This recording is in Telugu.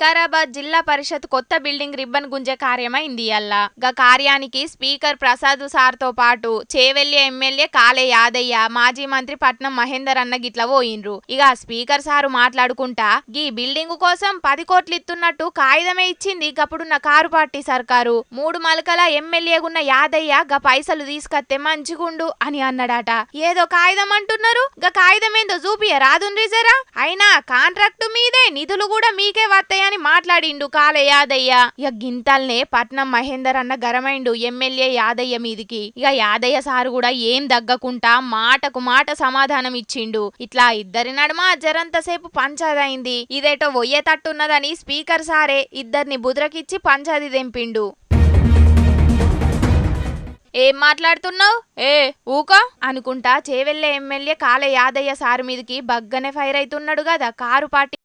వికారాబాద్ జిల్లా పరిషత్ కొత్త బిల్డింగ్ రిబ్బన్ గుంజే కార్యమైంది అల్లా. గా కార్యానికి స్పీకర్ ప్రసాద్ సార్తో పాటు చేవెల్లి ఎమ్మెల్యే కాలే యాదయ్య మాజీ మంత్రి పట్నం మహేందర్ అన్న గిట్ల పోయిండ్రు. ఇక స్పీకర్ సారు మాట్లాడుకుంటా గీ బిల్డింగ్ కోసం పది కోట్లు ఇస్తున్నట్టు కాగితమే ఇచ్చింది గప్పుడున్న కారు పార్టీ సర్కారు. మూడు మలకల ఎమ్మెల్యేగున్న యాదయ్య గా పైసలు తీసుకత్తే మంచిగుండు అని అన్నాడట. ఏదో కాగితం అంటున్నారు? గా కాగితం ఏందో చూపియ రాదుండ్రి జరా? అయినా కాంట్రాక్టు మీదే నిధులు కూడా మీకే వస్తాయని మాట్లాడిండు కాలే యాదయ్య ఇక గింతల్నే పట్నం మహేందర్ అన్న గరమైండు ఎమ్మెల్యే యాదయ్య మీదికి. ఇక యాదయ్య సారు కూడా ఏం దగ్గకుండా మాటకు మాట సమాధానం ఇచ్చిండు. ఇట్లా ఇద్దరి నడుమ జరంతసేపు పంచాదైంది. ఇదేటో ఒయ్యేటట్టున్నదని స్పీకర్ సారే ఇద్దరిని బుద్రకిచ్చి పంచాది దెంపిండు ఏం మాట్లాడుతున్నావు? ఏ ఊకో? అనుకుంటా చేవెళ్ళే ఎమ్మెల్యే కాలే యాదయ్య సారు మీదికి బగ్గనే ఫైర్ అవుతున్నాడు కదా కారు పార్టీ